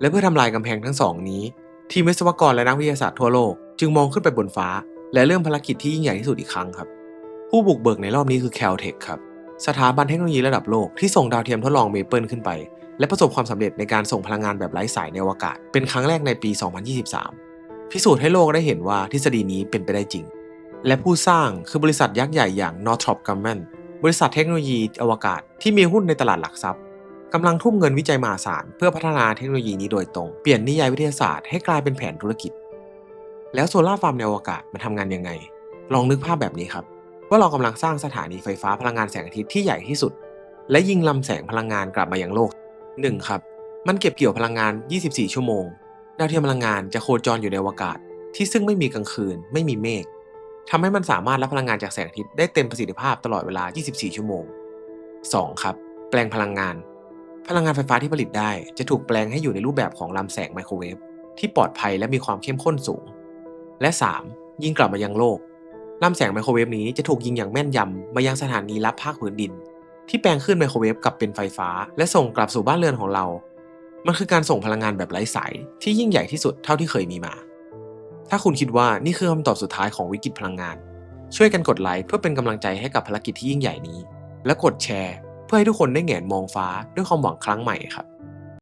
และเพื่อทำลายกำแพงทั้งสองนี้ ทีมวิศวกรและนักวิทยาศาสตร์ทั่วโลก จึงมองขึ้นไปบนฟ้า และเริ่มภารกิจที่ยิ่งใหญ่ที่สุดอีกครั้งครับ ผู้บุกเบิกในรอบนี้คือ Caltech ครับ สถาบันเทคโนโลยีระดับโลกที่ส่งดาวเทียมทดลองเมเปิลขึ้นไป และประสบความสำเร็จในการส่งพลังงานแบบไร้สายในอวกาศ เป็นครั้งแรกในปี 2023 พิสูจน์ให้โลกได้เห็นว่าทฤษฎีนี้เป็นไปได้จริง และผู้สร้างคือบริษัทยักษ์ใหญ่อย่าง Northrop Grumman บริษัทเทคโนโลยีอวกาศที่มีหุ้นในตลาดหลักทรัพย์ กำลังทุ่มเงินวิจัยมหาศาลเพื่อพัฒนาเทคโนโลยีนี้โดยตรง เปลี่ยนนิยายวิทยาศาสตร์ให้กลายเป็นแผนธุรกิจ แล้วโซลาร์ฟาร์มในอวกาศมันทำงานยังไง ลองนึกภาพแบบนี้ครับ ว่าเรากำลังสร้างสถานีไฟฟ้าพลังงานแสงอาทิตย์ที่ใหญ่ที่สุด และยิงลำแสงพลังงานกลับมายังโลก 1. ครับ มันเก็บเกี่ยวพลังงาน 24 ชั่วโมง ดาวเทียมพลังงานจะโคจรอยู่ในอวกาศ ที่ซึ่งไม่มีกลางคืน ไม่มีเมฆทำให้มันสามารถรับพลังงานจากแสงอาทิตย์ได้เต็มประสิทธิภาพตลอดเวลา 24 ชั่วโมง 2. ครับ แปลงพลังงาน พลังงานไฟฟ้าที่ผลิตได้จะถูกแปลงให้อยู่ในรูปแบบของลำแสงไมโครเวฟที่ปลอดภัยและมีความเข้มข้นสูง และ 3. ยิงกลับมายังโลกลำแสงไมโครเวฟนี้จะถูกยิงอย่างแม่นยำมายังสถานีรับภาคพื้นดิน ที่แปลงขึ้นไมโครเวฟกลับเป็นไฟฟ้า และส่งกลับสู่บ้านเรือนของเรา มันคือการส่งพลังงานแบบไร้สายที่ยิ่งใหญ่ที่สุดเท่าที่เคยมีมา ถ้าคุณคิดว่านี่คือคำตอบสุดท้ายของวิกฤตพลังงาน ช่วยกันกดไลค์เพื่อเป็นกำลังใจให้กับภารกิจที่ยิ่งใหญ่นี้ และกดแชร์ เพื่อให้ทุกคนได้แหงนมองฟ้าด้วยความหวังครั้งใหม่ครับ